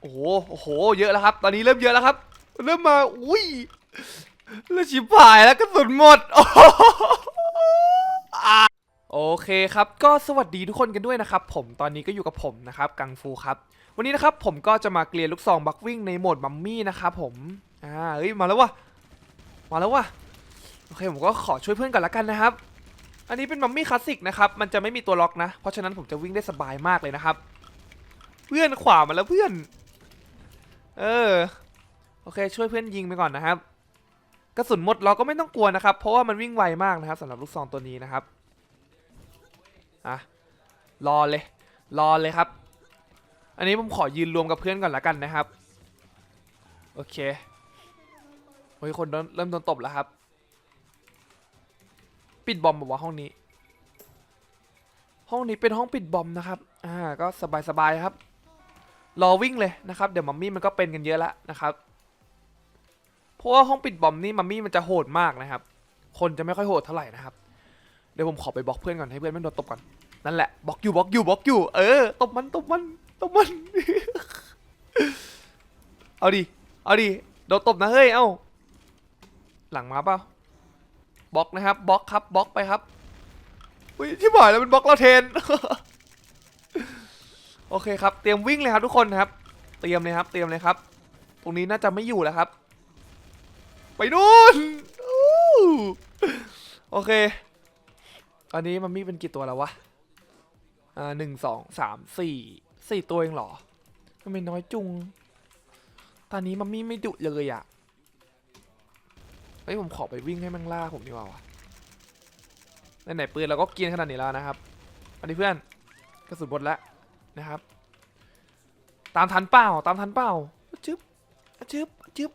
โอ้โหโอ้โห เยอะแล้วครับ ตอนนี้เริ่มเยอะแล้วครับ เริ่มมา อุ้ยแล้วชิบหายแล้วกระสุนหมดโอ้โหอะโอเคครับ ก็สวัสดีทุกคนกันด้วยนะครับ ผม ตอนนี้ก็อยู่กับผมนะครับ กังฟูครับ วันนี้นะครับผมก็จะมาเกลียร์ลูกซองบักวิ่งในโหมดมัมมี่นะครับผม อ่า เฮ้ย มาแล้ววะมาแล้ววะโอเค ผมก็ขอช่วยเพื่อนก่อนละกันนะครับ อันนี้เป็นมัมมี่คลาสสิกนะครับ มันจะไม่มีตัวล็อกนะ เพราะฉะนั้นผมจะวิ่งได้สบายมากเลยนะครับ เพื่อนขวามาแล้วเพื่อน เออ โอเค ช่วยเพื่อนยิงไปก่อนนะครับ กระสุนหมดเราก็ไม่ต้องกลัวนะครับ เพราะว่ามันวิ่งไวมากนะครับสำหรับลูกซองตัวนี้นะครับ อะ รอเลย รอเลยครับ อันนี้ผมขอยืนรวมกับเพื่อนก่อนละกันนะครับ โอเคโอ้ยคนเริ่มเริ่มโดนตบแล้วครับ ปิดบอมบอกว่าห้องนี้ ห้องนี้เป็นห้องปิดบอมนะครับ อ่า ก็สบายๆครับ รอวิ่งเลยนะครับเดี๋ยวมัมมี่มันก็เป็นกันเยอะแล้วนะครับเพราะว่าห้องปิดบอมนี่มัมมี่มันจะโหดมากนะครับ คนจะไม่ค่อยโหดเท่าไหร่นะครับเดี๋ยวผมขอไปบล็อกเพื่อนก่อนให้เพื่อนไม่โดนตบก่อนนั่นแหละบล็อกอยู่บล็อกอยู่บล็อกอยู่เออตบมันตบมันตบมันเอาดิเอาดิโดนตบนะเฮ้ยเอ้าหลังมาเปล่าบล็อกนะครับบล็อกครับบล็อกไปครับอุ้ยที่บ่อยแล้วเป็นบล็อกเราเทน โอเคครับ เตรียมวิ่งเลยครับทุกคนครับ เตรียมเลยครับ เตรียมเลยครับ ตรงนี้น่าจะไม่อยู่แล้วครับ ไปนู่นโอเค อันนี้มันมีเป็นกี่ตัวแล้ววะ อ่าหนึ่งสองสามสี่สี่ตัวเองเหรอทำไมน้อยจุง ตอนนี้มันมีไม่ดุเลยอะเฮ้ยผมขอไปวิ่งให้มันล่าผมดีกว่าวะไหนๆปืนเราก็เกรียนขนาดนี้แล้วนะครับ อันนี้เพื่อนกระสุนหมดแล้ว นะครับ ตามทันเปล่าตามทันเปล่าจึ๊บจึ๊บจึ๊บ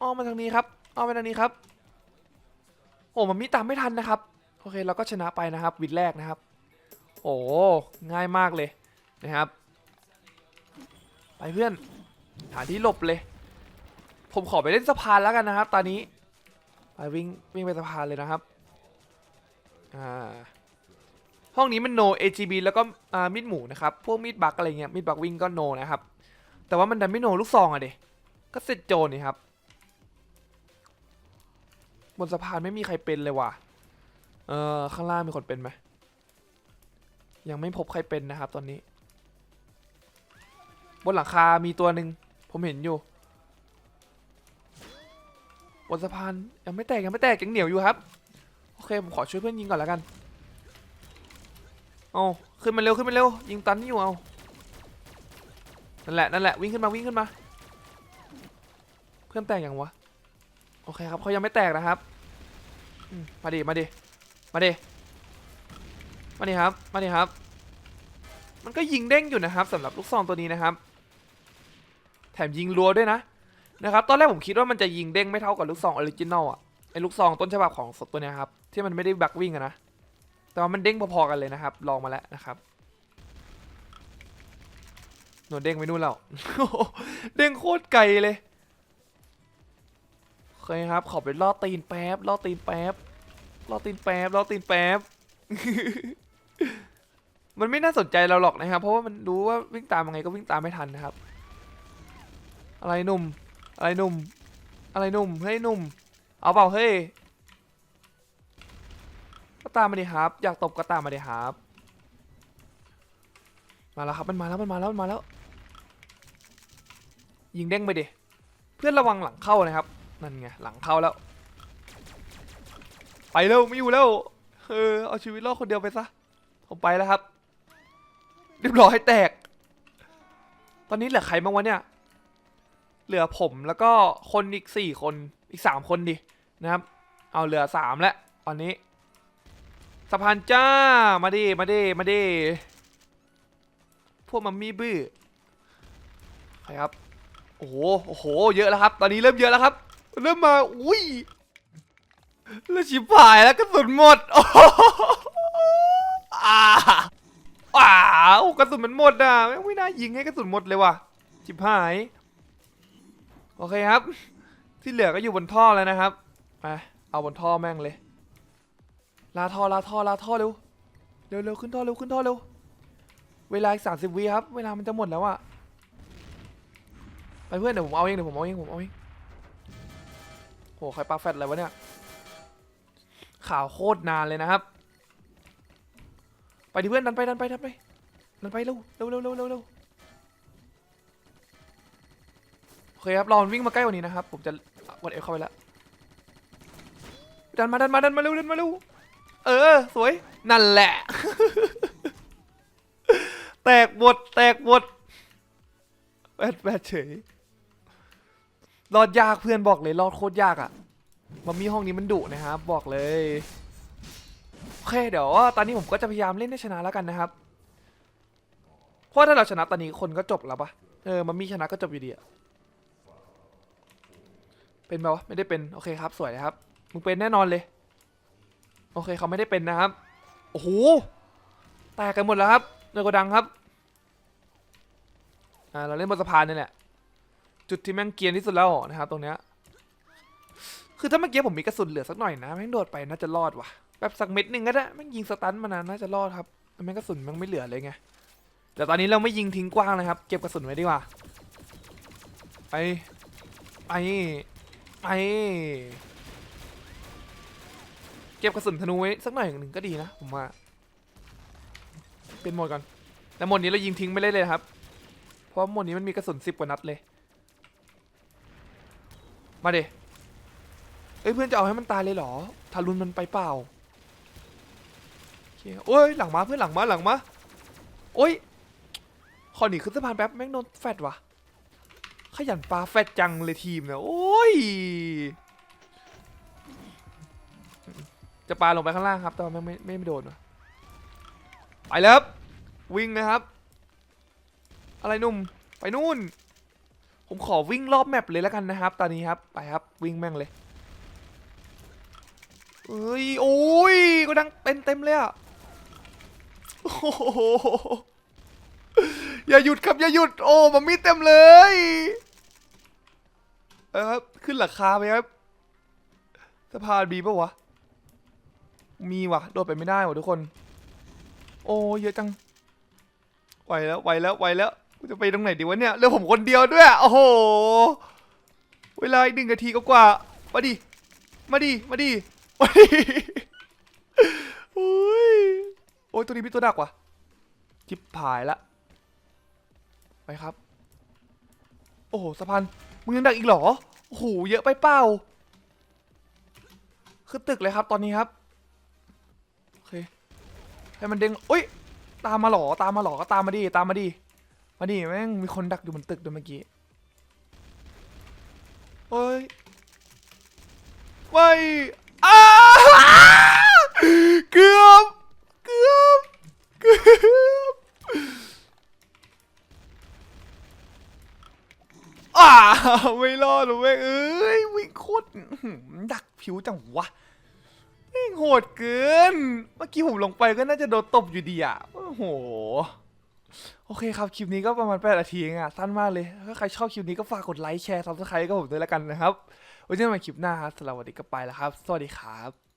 อ้อมมาทางนี้ครับอ้อมมาทางนี้ครับโอ้มันมีตามไม่ทันนะครับโอเคเราก็ชนะไปนะครับวิดแรกนะครับ โอ้ง่ายมากเลยนะครับ ไปเพื่อนหาที่หลบเลย ผมขอไปเล่นสะพานแล้วกันนะครับ ตอนนี้ไปวิ่งวิ่งไปสะพานเลยนะครับ อ่า ห้องนี้มัน no AGB แล้วก็มีดหมูนะครับพวกมีดบักอะไรเงี้ยมีดบักวิ่งก็ no นะครับแต่ว่ามันดันไม่ no ลูกซองอะเดก็เสร็จโจนี่ครับบนสะพานไม่มีใครเป็นเลยว่ะเออข้างล่างมีคนเป็นไหมยังไม่พบใครเป็นนะครับตอนนี้ บนหลังคา มีตัวหนึ่งผมเห็นอยู่ บนสะพานยังไม่แตกยังไม่แตกยังเหนียวอยู่ครับ โอเค ผมขอช่วยเพื่อนยิงก่อนแล้วกัน เอาขึ้นมาเร็วขึ้นมาเร็วยิงตันนี่อยู่เอานั่นแหละนั่นแหละวิ่งขึ้นมาวิ่งขึ้นมา เพื่อนแตกยังวะโอเคครับเขายังไม่แตกนะครับมาดิมาดิมาดิมาดิครับมาดิครับ มันก็ยิงเด้งอยู่นะครับสำหรับลูกซองตัวนี้นะครับ แถมยิงรัวด้วยนะนะครับตอนแรกผมคิดว่ามันจะยิงเด้งไม่เท่ากับลูกซองออริจินอลอะไอลูกซองต้นฉบับของสดตัวเนี้ยครับที่มันไม่ได้บักวิ่งอะนะ แต่ว่ามันเด้งพอๆกันเลยนะครับ ลองมาแล้วนะครับหนูเด้งไปนู่นแล้วเด้งโคตรไกลเลยโอเคครับ ขอไปล่อตีนแป๊บล่อตีนแป๊บล่อตีนแป๊บล่อตีนแป๊บมันไม่น่าสนใจเราหรอกนะครับ เพราะว่ามันรู้ว่าวิ่งตามยังไงก็วิ่งตามไม่ทันนะครับ อะไรหนุ่ม อะไรหนุ่ม อะไรหนุ่มเฮ้ยหนุ่ม เอาเปล่าเฮ้ย ตามมาดิครับ อยากตบก็ตามมาดิครับ มาแล้วครับมันมาแล้วมันมาแล้วมันมาแล้ว ยิงเด้งไปดิ เพื่อนระวังหลังเข้านะครับ นั่นไงหลังเข้าแล้ว ไปแล้วไม่อยู่แล้ว เออเอาชีวิตรอดคนเดียวไปซะ ผมไปแล้วครับเรียบร้อยแตก ตอนนี้เหลือใครบ้างวะเนี่ย เหลือผมแล้วก็คนอีกสี่คนอีกสามคนดินะครับ เอาเหลือสามแล้วตอนนี้ สะพานจ้า มาดิ มาดิ มาดิ พวกมัมมี่บื้อใครครับ โอ้โห โอ้โห เยอะแล้วครับ ตอนนี้เริ่มเยอะแล้วครับ เริ่มมา อุ้ยแล้วชิบหายแล้วกระสุนหมดโอ้อาอ้าวกระสุนมันหมดอะไม่ไม่น่ายิงให้กระสุนหมดเลยว่ะชิบหาย โอเคครับ ที่เหลือก็อยู่บนท่อแล้วนะครับไปเอาบนท่อแม่งเลย ลาท่อลาท่อลาท่อเร็วเร็วเร็วขึ้นท่อเร็วขึ้นท่อเร็วเวลาอีกสามสิบวิครับ เวลามันจะหมดแล้วอะไปเพื่อนเดี๋ยวผมเอาเองเดี๋ยวผมเอาเองผมเอาเองโหใครปลาแฟตอะไรวะเนี่ยข่าวโคตรนานเลยนะครับ ไปดิเพื่อนดันไปดันไปดันไปดันไปเร็วเร็วเร็วเร็วเร็วโอเคครับรอมันวิ่งมาใกล้กว่านี้นะครับ ผมจะกดเอฟเข้าไปแล้วดันมาดันมาดันมาเร็วดันมาเร็ว เออ สวย นั่นแหละ แตกหมดแตกหมดแบดแบดเฉยรอดยากเพื่อนบอกเลยรอดโคตรยากอะ่ะมามีห้องนี้มันดุนะครับ บอกเลยโอเคเดี๋ยวตอนนี้ผมก็จะพยายามเล่นให้ชนะแล้วกันนะครับเพราะถ้าเราชนะตอนนี้คนก็จบแล้วปะเออมันมีชนะก็จบอยู่ดีอะเป็นไหมวะไม่ได้เป็นโอเคครับสวยนะครับมึงเป็นแน่นอนเลย โอเคเขาไม่ได้เป็นนะครับ โอ้โห แตกกันหมดแล้วครับในโกดังครับ อ่า เราเล่นบนสะพานนี่แหละ จุดที่แม่งเกียนที่สุดแล้วนะครับ ตรงเนี้ย คือถ้าเมื่อกี้ผมมีกระสุนเหลือสักหน่อยนะ แม่งโดดไปน่าจะรอดว่ะ แบบสักเม็ดหนึ่งก็ได้แม่งยิงสตันมานานน่าจะรอดครับแต่แม่งกระสุนแม่งไม่เหลือเลยไง แต่ตอนนี้เราไม่ยิงทิ้งกว้างเลยครับ เก็บกระสุนไว้ดีกว่า ไป ไป ไป เก็บกระสุนธนูไว้สักหน่อยหนึ่งก็ดีนะผมว่าเป็นโหมดก่อนแต่โหมดนี้เรายิงทิ้งไม่ได้เลยครับ เพราะโหมดนี้มันมีกระสุนสิบกว่านัดเลย มาเดเอ้ยเพื่อนจะเอาให้มันตายเลยเหรอทารุณมันไปเปล่าโอ้ยหลังมาเพื่อนหลังมาหลังมาโอ้ยขอหนีขึ้นสะพานแป๊บแม่งโดนแฟดว่ะขยันปลาแฟดจังเลยทีมเนี่ยโอ้ย จะปลาลงไปข้างล่างครับ แต่ว่าไม่ไม่ไม่โดนว่ะไปแล้ววิ่งนะครับ อะไรนุ่มไปนู่น ผมขอวิ่งรอบแมปเลยแล้วกันนะครับ ตอนนี้ครับไปครับวิ่งแม่งเลยเอ้ยโอ้ยก็ดังเต็มเต็มเลยอะโอ้โหอย่าหยุดครับอย่าหยุดโอ้มันมีเต็มเลยเออครับขึ้นหลังคาไปครับสะพานบีปะวะ มีว่ะ โดดไปไม่ได้ว่ะทุกคน โอ้เยอะจังไหวแล้วไหวแล้วไหวแล้วกูจะไปตรงไหนดีวะเนี่ยเหลือผมคนเดียวด้วยโอ้โหเวลาอีกหนึ่งนาทีก็กว่ามาดิมาดิมาดิโอ้ยโอ้ยโอ้ยตัวนี้มีตัวดักว่ะจิบผายละไปครับ โอ้โหสะพานมึงยังดักอีกเหรอโอ้โหเยอะไปเปล่าขึ้นตึกเลยครับตอนนี้ครับ ให้มันเด้งอุ้ย ตามมาหรอ ตามมาหรอ ก็ตามมาดิ ตามมาดิ มาดิ แม่งมีคนดักอยู่บนตึกด้วยเมื่อกี้เฮ้ยไม่อ้าเกือบ เกือบ เกือบอ่าไม่รอดหรอกแม่งเอ้ยวิ่งโคตรดักผิวจังวะ แม่งโหดเกิน เมื่อกี้ผมลงไปก็น่าจะโดนตบอยู่ดีอะ โอ้โห โอเคครับ คลิปนี้ก็ประมาณ8นาทีเองอะ สั้นมากเลย ถ้าใครชอบคลิปนี้ก็ฝากกดไลค์ แชร์ซับสไครต์ก็ผมด้วยละกันนะครับ ไว้เจอกันใหม่คลิปหน้าครับสำหรับวันนี้ก็ไปแล้วครับ สวัสดีครับ